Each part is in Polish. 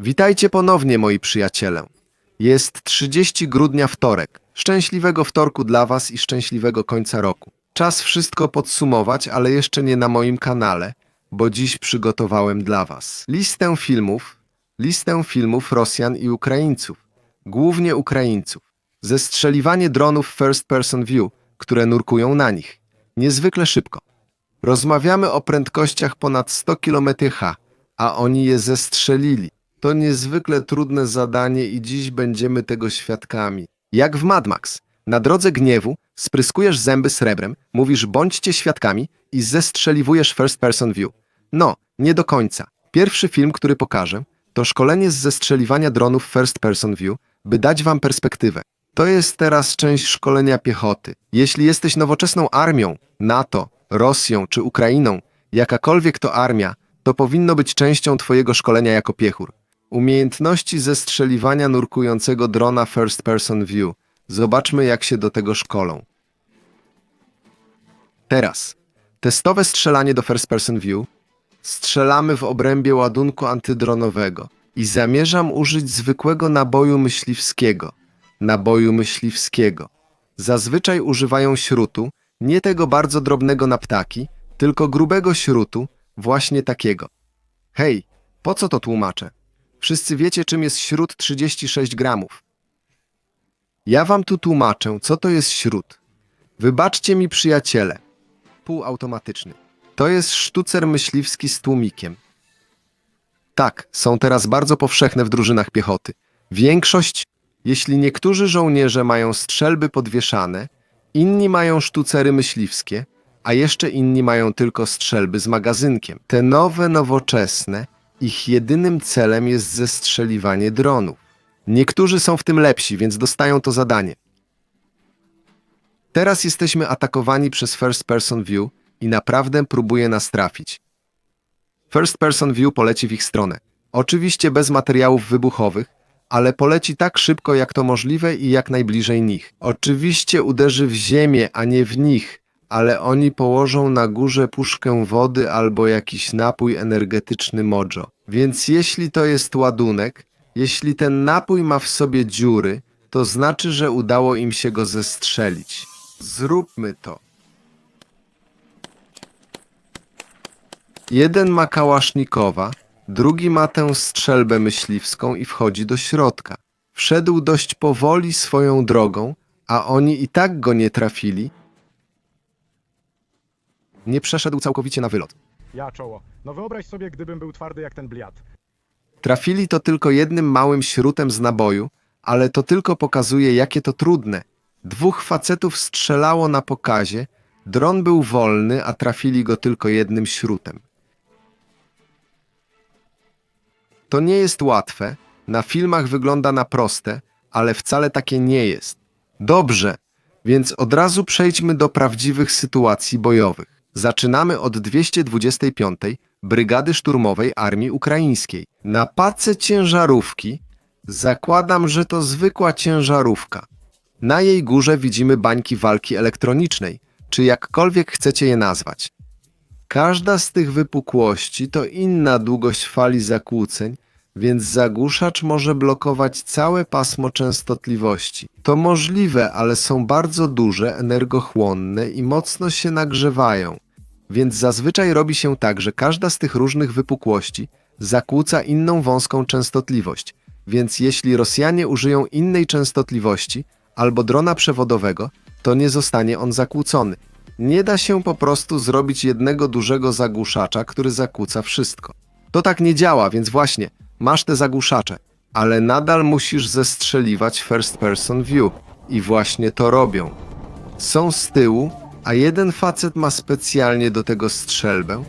Witajcie ponownie, moi przyjaciele. Jest 30 grudnia wtorek. Szczęśliwego wtorku dla Was i szczęśliwego końca roku. Czas wszystko podsumować, ale jeszcze nie na moim kanale, bo dziś przygotowałem dla Was listę filmów, listę filmów Rosjan i Ukraińców, głównie Ukraińców. Zestrzeliwanie dronów first person view, które nurkują na nich. Niezwykle szybko. Rozmawiamy o prędkościach ponad 100 km h, a oni je zestrzelili. To niezwykle trudne zadanie i dziś będziemy tego świadkami. Jak w Mad Max. Na drodze gniewu spryskujesz zęby srebrem, mówisz bądźcie świadkami i zestrzeliwujesz first person view. No, nie do końca. Pierwszy film, który pokażę, to szkolenie z zestrzeliwania dronów first person view, by dać wam perspektywę. To jest teraz część szkolenia piechoty. Jeśli jesteś nowoczesną armią, NATO, Rosją czy Ukrainą, jakakolwiek to armia, to powinno być częścią twojego szkolenia jako piechur. Umiejętności zestrzeliwania nurkującego drona first person view. Zobaczmy jak się do tego szkolą. Teraz. Testowe strzelanie do first person view. Strzelamy w obrębie ładunku antydronowego i zamierzam użyć zwykłego naboju myśliwskiego. Naboju myśliwskiego. Zazwyczaj używają śrutu, nie tego bardzo drobnego na ptaki, tylko grubego śrutu, właśnie takiego. Hej, po co to tłumaczę? Wszyscy wiecie, czym jest śrut 36 gramów. Ja wam tu tłumaczę, co to jest śrut. Wybaczcie mi, przyjaciele. Półautomatyczny. To jest sztucer myśliwski z tłumikiem. Tak, są teraz bardzo powszechne w drużynach piechoty. Większość, jeśli niektórzy żołnierze mają strzelby podwieszane, inni mają sztucery myśliwskie, a jeszcze inni mają tylko strzelby z magazynkiem. Te nowe, nowoczesne, ich jedynym celem jest zestrzeliwanie dronów. Niektórzy są w tym lepsi, więc dostają to zadanie. Teraz jesteśmy atakowani przez First Person View i naprawdę próbuje nas trafić. First Person View poleci w ich stronę. Oczywiście bez materiałów wybuchowych, ale poleci tak szybko jak to możliwe i jak najbliżej nich. Oczywiście uderzy w ziemię, a nie w nich, ale oni położą na górze puszkę wody albo jakiś napój energetyczny mojo. Więc jeśli to jest ładunek, jeśli ten napój ma w sobie dziury, to znaczy, że udało im się go zestrzelić. Zróbmy to. Jeden ma kałasznikowa, drugi ma tę strzelbę myśliwską i wchodzi do środka. Wszedł dość powoli swoją drogą, a oni i tak go nie trafili. Nie przeszedł całkowicie na wylot. Ja czoło. No wyobraź sobie, gdybym był twardy jak ten bliat. Trafili to tylko jednym małym śrutem z naboju, ale to tylko pokazuje, jakie to trudne. Dwóch facetów strzelało na pokazie, dron był wolny, a trafili go tylko jednym śrutem. To nie jest łatwe, na filmach wygląda na proste, ale wcale takie nie jest. Dobrze, więc od razu przejdźmy do prawdziwych sytuacji bojowych. Zaczynamy od 225. Brygady Szturmowej Armii Ukraińskiej. Na pace ciężarówki zakładam, że to zwykła ciężarówka. Na jej górze widzimy bańki walki elektronicznej, czy jakkolwiek chcecie je nazwać. Każda z tych wypukłości to inna długość fali zakłóceń, więc zagłuszacz może blokować całe pasmo częstotliwości. To możliwe, ale są bardzo duże, energochłonne i mocno się nagrzewają. Więc zazwyczaj robi się tak, że każda z tych różnych wypukłości zakłóca inną wąską częstotliwość. Więc jeśli Rosjanie użyją innej częstotliwości albo drona przewodowego, to nie zostanie on zakłócony. Nie da się po prostu zrobić jednego dużego zagłuszacza, który zakłóca wszystko. To tak nie działa, więc właśnie, masz te zagłuszacze, ale nadal musisz zestrzeliwać first person view i właśnie to robią. Są z tyłu, a jeden facet ma specjalnie do tego strzelbę.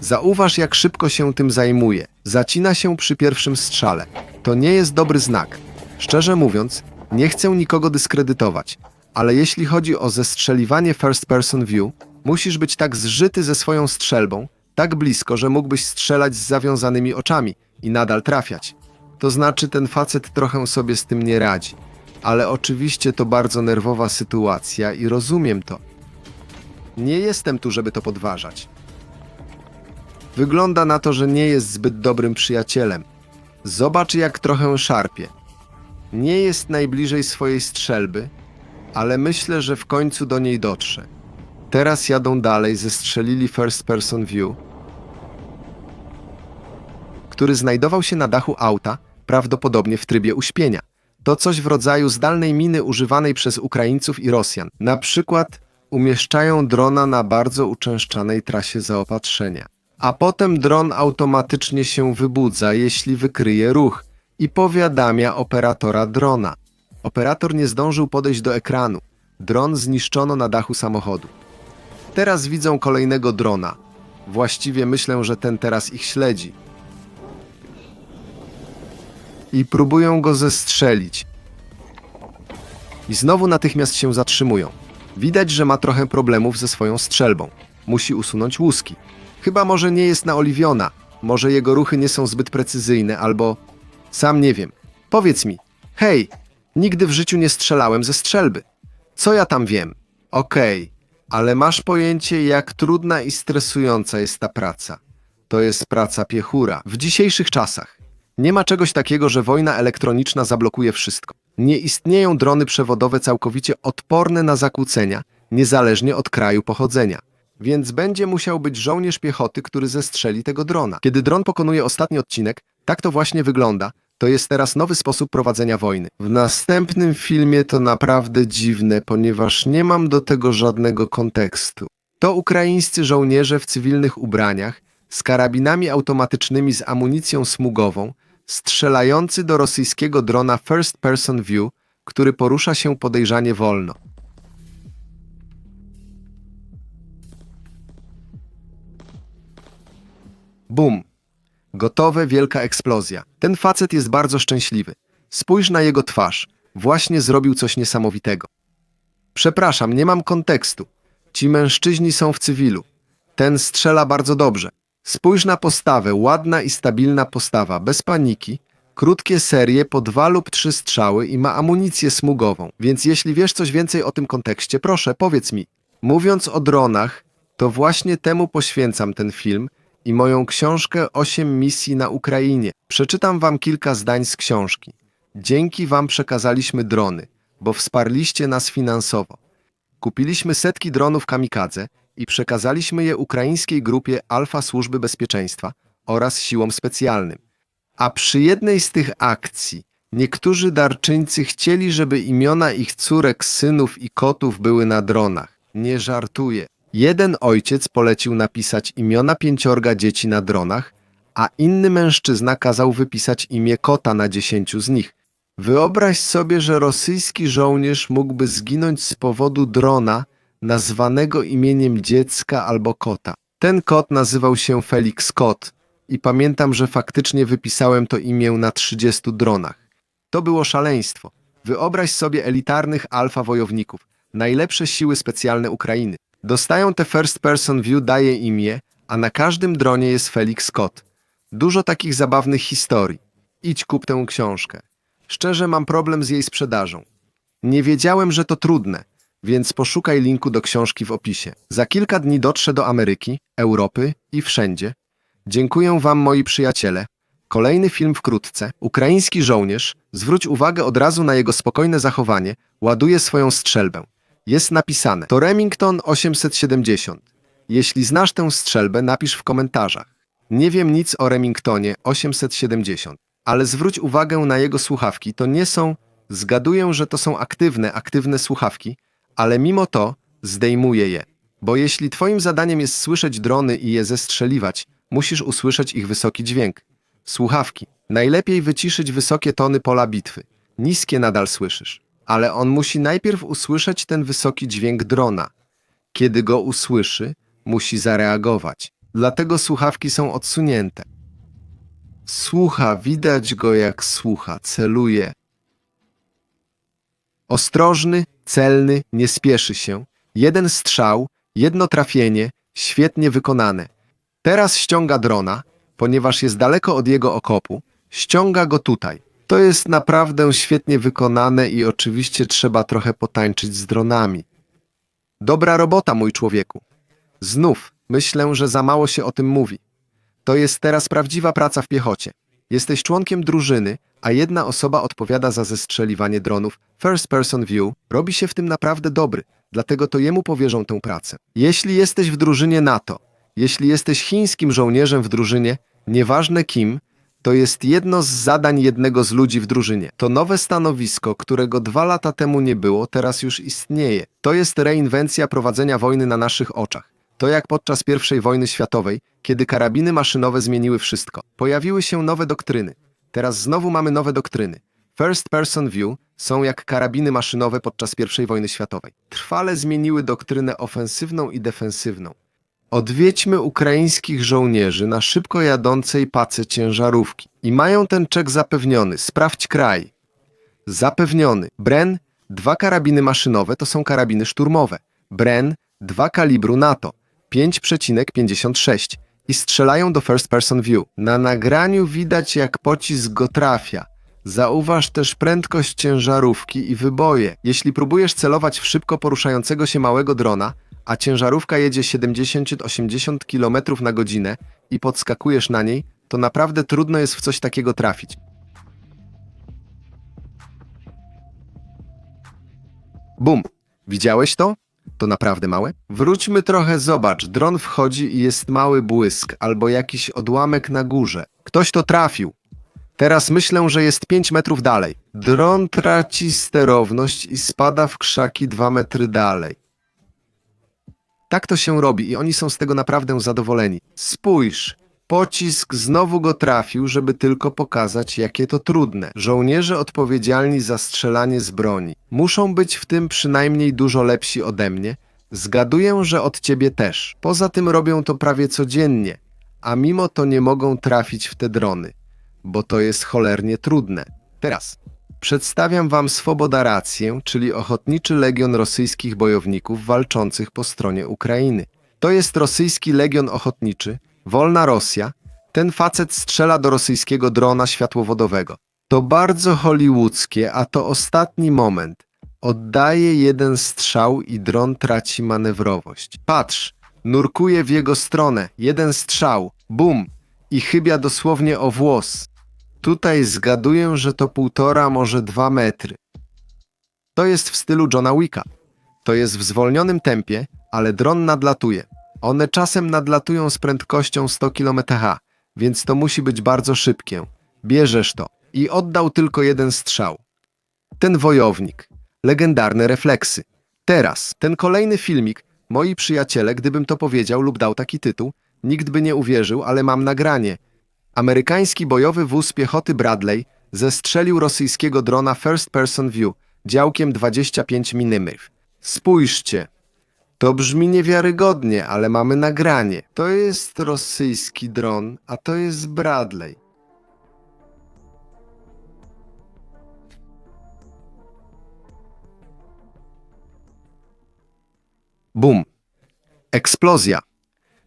Zauważ, jak szybko się tym zajmuje. Zacina się przy pierwszym strzale. To nie jest dobry znak. Szczerze mówiąc, nie chcę nikogo dyskredytować, ale jeśli chodzi o zestrzeliwanie first person view, musisz być tak zżyty ze swoją strzelbą, tak blisko, że mógłbyś strzelać z zawiązanymi oczami i nadal trafiać. To znaczy, ten facet trochę sobie z tym nie radzi. Ale oczywiście to bardzo nerwowa sytuacja i rozumiem to. Nie jestem tu, żeby to podważać. Wygląda na to, że nie jest zbyt dobrym przyjacielem. Zobacz, jak trochę szarpie. Nie jest najbliżej swojej strzelby, ale myślę, że w końcu do niej dotrze. Teraz jadą dalej, zestrzelili first person view, który znajdował się na dachu auta, prawdopodobnie w trybie uśpienia. To coś w rodzaju zdalnej miny używanej przez Ukraińców i Rosjan. Na przykład umieszczają drona na bardzo uczęszczanej trasie zaopatrzenia. A potem dron automatycznie się wybudza, jeśli wykryje ruch i powiadamia operatora drona. Operator nie zdążył podejść do ekranu. Dron zniszczono na dachu samochodu. Teraz widzą kolejnego drona. Właściwie myślę, że ten teraz ich śledzi. I próbują go zestrzelić. I znowu natychmiast się zatrzymują. Widać, że ma trochę problemów ze swoją strzelbą. Musi usunąć łuski. Chyba może nie jest naoliwiona, może jego ruchy nie są zbyt precyzyjne, albo sam nie wiem. Powiedz mi, hej, nigdy w życiu nie strzelałem ze strzelby. Co ja tam wiem? Okej, ale masz pojęcie, jak trudna i stresująca jest ta praca. To jest praca piechura. W dzisiejszych czasach nie ma czegoś takiego, że wojna elektroniczna zablokuje wszystko. Nie istnieją drony przewodowe całkowicie odporne na zakłócenia, niezależnie od kraju pochodzenia. Więc będzie musiał być żołnierz piechoty, który zestrzeli tego drona. Kiedy dron pokonuje ostatni odcinek, tak to właśnie wygląda. To jest teraz nowy sposób prowadzenia wojny. W następnym filmie to naprawdę dziwne, ponieważ nie mam do tego żadnego kontekstu. To ukraińscy żołnierze w cywilnych ubraniach, z karabinami automatycznymi z amunicją smugową, strzelający do rosyjskiego drona First Person View, który porusza się podejrzanie wolno. Bum! Gotowe, wielka eksplozja. Ten facet jest bardzo szczęśliwy. Spójrz na jego twarz. Właśnie zrobił coś niesamowitego. Przepraszam, nie mam kontekstu. Ci mężczyźni są w cywilu. Ten strzela bardzo dobrze. Spójrz na postawę, ładna i stabilna postawa, bez paniki, krótkie serie po dwa lub trzy strzały i ma amunicję smugową. Więc jeśli wiesz coś więcej o tym kontekście, proszę, powiedz mi. Mówiąc o dronach, to właśnie temu poświęcam ten film i moją książkę 8 misji na Ukrainie. Przeczytam wam kilka zdań z książki. Dzięki wam przekazaliśmy drony, bo wsparliście nas finansowo. Kupiliśmy setki dronów kamikadze i przekazaliśmy je ukraińskiej grupie Alfa Służby Bezpieczeństwa oraz siłom specjalnym. A przy jednej z tych akcji niektórzy darczyńcy chcieli, żeby imiona ich córek, synów i kotów były na dronach. Nie żartuję. Jeden ojciec polecił napisać imiona pięciorga dzieci na dronach, a inny mężczyzna kazał wypisać imię kota na dziesięciu z nich. Wyobraź sobie, że rosyjski żołnierz mógłby zginąć z powodu drona nazwanego imieniem dziecka albo kota. Ten kot nazywał się Felix Kot i pamiętam, że faktycznie wypisałem to imię na 30 dronach. To było szaleństwo. Wyobraź sobie elitarnych alfa wojowników, najlepsze siły specjalne Ukrainy. Dostają te first person view, daje imię, a na każdym dronie jest Felix Scott. Dużo takich zabawnych historii. Idź kup tę książkę. Szczerze mam problem z jej sprzedażą. Nie wiedziałem, że to trudne, więc poszukaj linku do książki w opisie. Za kilka dni dotrze do Ameryki, Europy i wszędzie. Dziękuję wam moi przyjaciele. Kolejny film wkrótce. Ukraiński żołnierz, zwróć uwagę od razu na jego spokojne zachowanie, ładuje swoją strzelbę. Jest napisane to Remington 870. Jeśli znasz tę strzelbę, napisz w komentarzach. Nie wiem nic o Remingtonie 870, ale zwróć uwagę na jego słuchawki. To nie są, zgaduję, że to są aktywne, aktywne słuchawki, ale mimo to zdejmuję je. Bo jeśli twoim zadaniem jest słyszeć drony i je zestrzeliwać, musisz usłyszeć ich wysoki dźwięk. Słuchawki. Najlepiej wyciszyć wysokie tony pola bitwy. Niskie nadal słyszysz. Ale on musi najpierw usłyszeć ten wysoki dźwięk drona. Kiedy go usłyszy, musi zareagować. Dlatego słuchawki są odsunięte. Słucha, widać go jak słucha, celuje. Ostrożny, celny, nie spieszy się. Jeden strzał, jedno trafienie, świetnie wykonane. Teraz ściąga drona, ponieważ jest daleko od jego okopu, ściąga go tutaj. To jest naprawdę świetnie wykonane i oczywiście trzeba trochę potańczyć z dronami. Dobra robota, mój człowieku. Znów, myślę, że za mało się o tym mówi. To jest teraz prawdziwa praca w piechocie. Jesteś członkiem drużyny, a jedna osoba odpowiada za zestrzeliwanie dronów. First person view robi się w tym naprawdę dobry, dlatego to jemu powierzą tę pracę. Jeśli jesteś w drużynie NATO, jeśli jesteś chińskim żołnierzem w drużynie, nieważne kim, to jest jedno z zadań jednego z ludzi w drużynie. To nowe stanowisko, którego dwa lata temu nie było, teraz już istnieje. To jest reinwencja prowadzenia wojny na naszych oczach. To jak podczas I wojny światowej, kiedy karabiny maszynowe zmieniły wszystko. Pojawiły się nowe doktryny. Teraz znowu mamy nowe doktryny. First person view są jak karabiny maszynowe podczas I wojny światowej. Trwale zmieniły doktrynę ofensywną i defensywną. Odwiedźmy ukraińskich żołnierzy na szybko jadącej pace ciężarówki. I mają ten czek zapewniony. Sprawdź kraj. Zapewniony. Bren, dwa karabiny maszynowe to są karabiny szturmowe. Bren, dwa kalibru NATO. 5,56 i strzelają do first person view. Na nagraniu widać jak pocisk go trafia. Zauważ też prędkość ciężarówki i wyboje. Jeśli próbujesz celować w szybko poruszającego się małego drona, a ciężarówka jedzie 70-80 km na godzinę i podskakujesz na niej, to naprawdę trudno jest w coś takiego trafić. Bum! Widziałeś to? To naprawdę małe? Wróćmy trochę, zobacz. Dron wchodzi i jest mały błysk albo jakiś odłamek na górze. Ktoś to trafił. Teraz myślę, że jest 5 metrów dalej. Dron traci sterowność i spada w krzaki 2 metry dalej. Tak to się robi i oni są z tego naprawdę zadowoleni. Spójrz, pocisk znowu go trafił, żeby tylko pokazać, jakie to trudne. Żołnierze odpowiedzialni za strzelanie z broni muszą być w tym przynajmniej dużo lepsi ode mnie. Zgaduję, że od ciebie też. Poza tym robią to prawie codziennie, a mimo to nie mogą trafić w te drony, bo to jest cholernie trudne. Teraz Przedstawiam wam Swoboda Rację, czyli Ochotniczy Legion rosyjskich bojowników walczących po stronie Ukrainy. To jest rosyjski legion ochotniczy, wolna Rosja. Ten facet strzela do rosyjskiego drona światłowodowego. To bardzo hollywoodzkie, a to ostatni moment. Oddaje jeden strzał i dron traci manewrowość. Patrz, nurkuje w jego stronę. Jeden strzał, bum, i chybia dosłownie o włos. Tutaj zgaduję, że to półtora, może dwa metry. To jest w stylu Johna Wicka. To jest w zwolnionym tempie, ale dron nadlatuje. One czasem nadlatują z prędkością 100 km/h, więc to musi być bardzo szybkie. Bierzesz to. I oddał tylko jeden strzał. Ten wojownik. Legendarne refleksy. Teraz, ten kolejny filmik, moi przyjaciele, gdybym to powiedział lub dał taki tytuł, nikt by nie uwierzył, ale mam nagranie. Amerykański bojowy wóz piechoty Bradley zestrzelił rosyjskiego drona First Person View działkiem 25 mm. Spójrzcie. To brzmi niewiarygodnie, ale mamy nagranie. To jest rosyjski dron, a to jest Bradley. Bum. Eksplozja.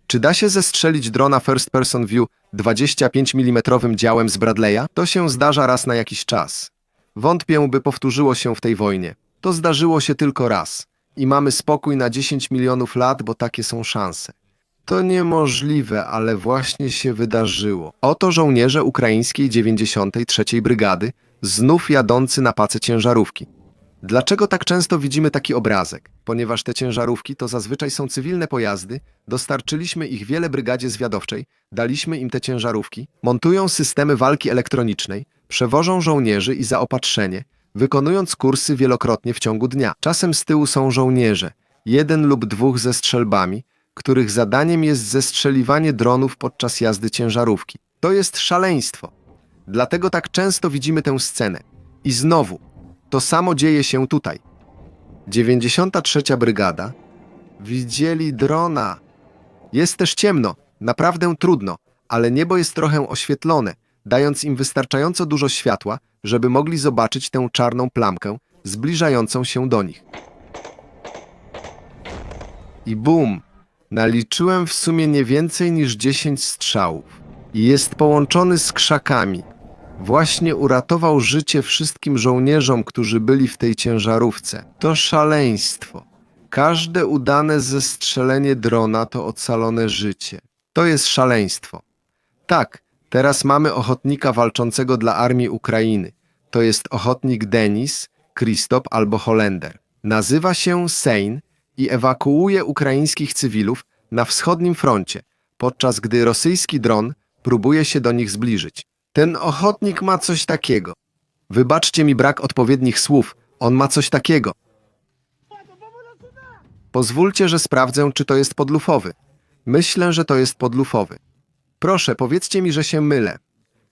Czy da się zestrzelić drona First Person View 25 mm działem z Bradley'a? To się zdarza raz na jakiś czas. Wątpię, by powtórzyło się w tej wojnie. To zdarzyło się tylko raz. I mamy spokój na 10 milionów lat, bo takie są szanse. To niemożliwe, ale właśnie się wydarzyło. Oto żołnierze ukraińskiej 93. Brygady, znów jadący na pace ciężarówki. Dlaczego tak często widzimy taki obrazek? Ponieważ te ciężarówki to zazwyczaj są cywilne pojazdy, dostarczyliśmy ich wiele brygadzie zwiadowczej, daliśmy im te ciężarówki, montują systemy walki elektronicznej, przewożą żołnierzy i zaopatrzenie, wykonując kursy wielokrotnie w ciągu dnia. Czasem z tyłu są żołnierze, jeden lub dwóch ze strzelbami, których zadaniem jest zestrzeliwanie dronów podczas jazdy ciężarówki. To jest szaleństwo. Dlatego tak często widzimy tę scenę. I znowu, to samo dzieje się tutaj. 93. Brygada. Widzieli drona. Jest też ciemno, naprawdę trudno, ale niebo jest trochę oświetlone, dając im wystarczająco dużo światła, żeby mogli zobaczyć tę czarną plamkę zbliżającą się do nich. I bum! Naliczyłem w sumie nie więcej niż 10 strzałów. I jest połączony z krzakami. Właśnie uratował życie wszystkim żołnierzom, którzy byli w tej ciężarówce. To szaleństwo. Każde udane zestrzelenie drona to ocalone życie. To jest szaleństwo. Tak, Teraz mamy ochotnika walczącego dla armii Ukrainy. To jest ochotnik Denis, Kristop albo Holender. Nazywa się Sein i ewakuuje ukraińskich cywilów na wschodnim froncie, podczas gdy rosyjski dron próbuje się do nich zbliżyć. Ten ochotnik ma coś takiego. Wybaczcie mi brak odpowiednich słów. On ma coś takiego. Pozwólcie, że sprawdzę, czy to jest podlufowy. Myślę, że to jest podlufowy. Proszę, powiedzcie mi, że się mylę.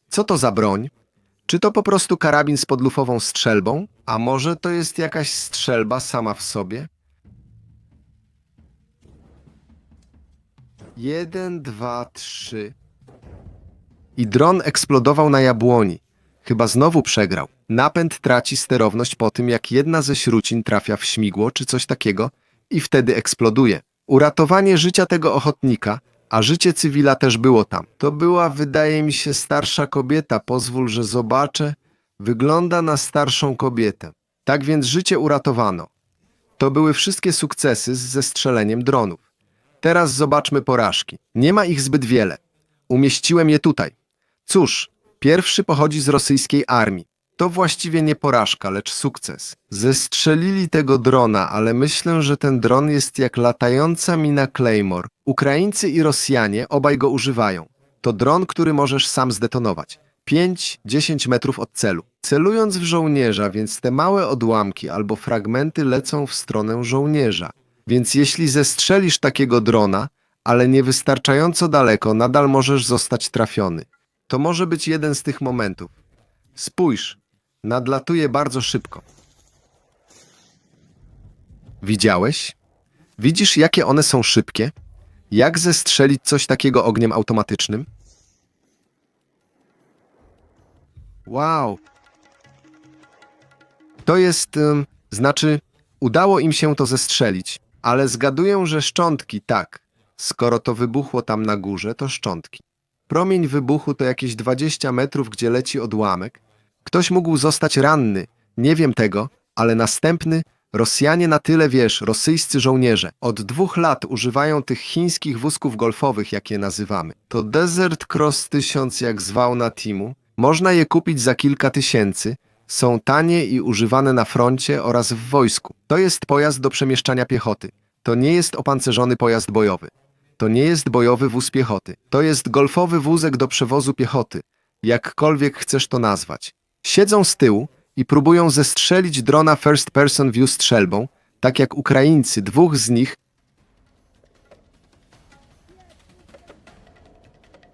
Co to za broń? Czy to po prostu karabin z podlufową strzelbą? A może to jest jakaś strzelba sama w sobie? Jeden, dwa, trzy. I dron eksplodował na jabłoni. Chyba znowu przegrał. Napęd traci sterowność po tym, jak jedna ze śrucin trafia w śmigło czy coś takiego i wtedy eksploduje. Uratowanie życia tego ochotnika, a życie cywila też było tam. To była, wydaje mi się, starsza kobieta. Pozwól, że zobaczę. Wygląda na starszą kobietę. Tak więc życie uratowano. To były wszystkie sukcesy z zestrzeleniem dronów. Teraz zobaczmy porażki. Nie ma ich zbyt wiele. Umieściłem je tutaj. Cóż, pierwszy pochodzi z rosyjskiej armii. To właściwie nie porażka, lecz sukces. Zestrzelili tego drona, ale myślę, że ten dron jest jak latająca mina Claymore. Ukraińcy i Rosjanie obaj go używają. To dron, który możesz sam zdetonować. 5-10 metrów od celu. Celując w żołnierza, więc te małe odłamki albo fragmenty lecą w stronę żołnierza. Więc jeśli zestrzelisz takiego drona, ale niewystarczająco daleko, nadal możesz zostać trafiony. To może być jeden z tych momentów. Spójrz, nadlatuje bardzo szybko. Widziałeś? Widzisz, jakie one są szybkie? Jak zestrzelić coś takiego ogniem automatycznym? Wow. To jest, ym, znaczy, udało im się to zestrzelić, ale zgaduję, że szczątki, tak. Skoro to wybuchło tam na górze, to szczątki. Promień wybuchu to jakieś 20 metrów, gdzie leci odłamek. Ktoś mógł zostać ranny, nie wiem tego, ale następny Rosjanie na tyle wiesz, rosyjscy żołnierze od dwóch lat używają tych chińskich wózków golfowych, jak je nazywamy. To Desert Cross 1000, jak zwał na Timu. Można je kupić za kilka tysięcy. Są tanie i używane na froncie oraz w wojsku. To jest pojazd do przemieszczania piechoty. To nie jest opancerzony pojazd bojowy. To nie jest bojowy wóz piechoty. To jest golfowy wózek do przewozu piechoty. Jakkolwiek chcesz to nazwać. Siedzą z tyłu i próbują zestrzelić drona first person view strzelbą, tak jak Ukraińcy, dwóch z nich.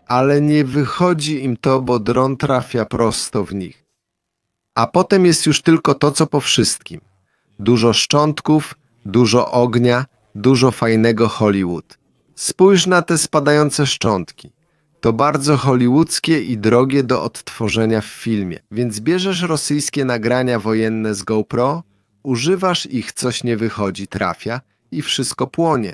Ale nie wychodzi im to, bo dron trafia prosto w nich. A potem jest już tylko to, co po wszystkim. Dużo szczątków, dużo ognia, dużo fajnego Hollywood. Spójrz na te spadające szczątki. To bardzo hollywoodzkie i drogie do odtworzenia w filmie. Więc bierzesz rosyjskie nagrania wojenne z GoPro, używasz ich, coś nie wychodzi, trafia i wszystko płonie.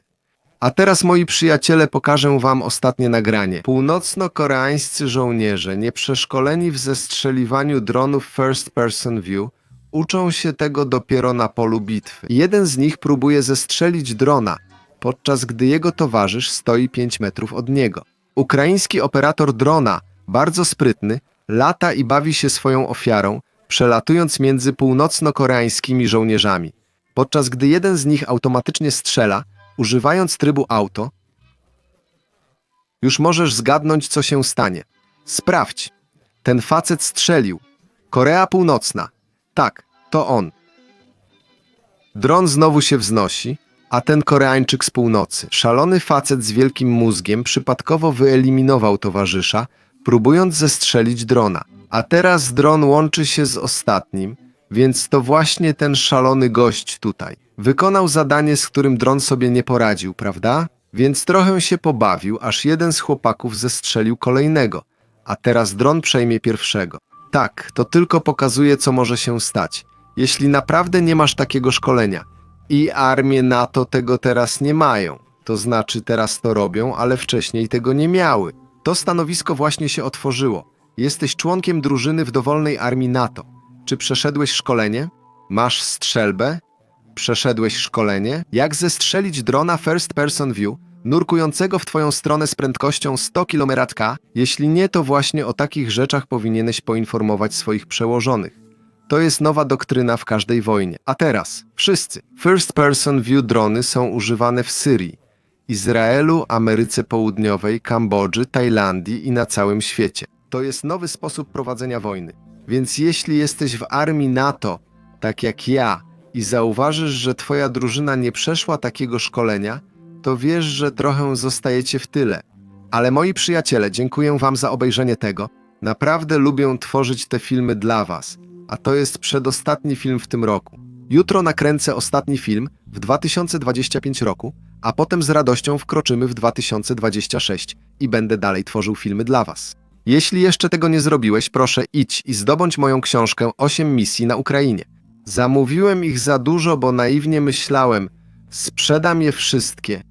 A teraz, moi przyjaciele, pokażę wam ostatnie nagranie. Północno-koreańscy żołnierze, nieprzeszkoleni w zestrzeliwaniu dronów first person view, uczą się tego dopiero na polu bitwy. Jeden z nich próbuje zestrzelić drona, podczas gdy jego towarzysz stoi 5 metrów od niego. Ukraiński operator drona, bardzo sprytny, lata i bawi się swoją ofiarą, przelatując między północno-koreańskimi żołnierzami. Podczas gdy jeden z nich automatycznie strzela, używając trybu auto, już możesz zgadnąć, co się stanie. Sprawdź. Ten facet strzelił. Korea Północna. Tak, to on. Dron znowu się wznosi, a ten Koreańczyk z północy, szalony facet z wielkim mózgiem, przypadkowo wyeliminował towarzysza, próbując zestrzelić drona. A teraz dron łączy się z ostatnim, więc to właśnie ten szalony gość tutaj. Wykonał zadanie, z którym dron sobie nie poradził, prawda? Więc trochę się pobawił, aż jeden z chłopaków zestrzelił kolejnego, a teraz dron przejmie pierwszego. Tak, to tylko pokazuje, co może się stać. Jeśli naprawdę nie masz takiego szkolenia, i armie NATO tego teraz nie mają. To znaczy teraz to robią, ale wcześniej tego nie miały. To stanowisko właśnie się otworzyło. Jesteś członkiem drużyny w dowolnej armii NATO. Czy przeszedłeś szkolenie? Masz strzelbę? Przeszedłeś szkolenie? Jak zestrzelić drona first person view? nurkującego w twoją stronę z prędkością 100 km h. Jeśli nie, to właśnie o takich rzeczach powinieneś poinformować swoich przełożonych. To jest nowa doktryna w każdej wojnie. A teraz, wszyscy. First person view drony są używane w Syrii, Izraelu, Ameryce Południowej, Kambodży, Tajlandii i na całym świecie. To jest nowy sposób prowadzenia wojny. Więc jeśli jesteś w armii NATO, tak jak ja, i zauważysz, że twoja drużyna nie przeszła takiego szkolenia, to wiesz, że trochę zostajecie w tyle. Ale moi przyjaciele, dziękuję wam za obejrzenie tego. Naprawdę lubię tworzyć te filmy dla was, a to jest przedostatni film w tym roku. Jutro nakręcę ostatni film w 2025 roku, a potem z radością wkroczymy w 2026 i będę dalej tworzył filmy dla was. Jeśli jeszcze tego nie zrobiłeś, proszę idź i zdobądź moją książkę 8 misji na Ukrainie. Zamówiłem ich za dużo, bo naiwnie myślałem, sprzedam je wszystkie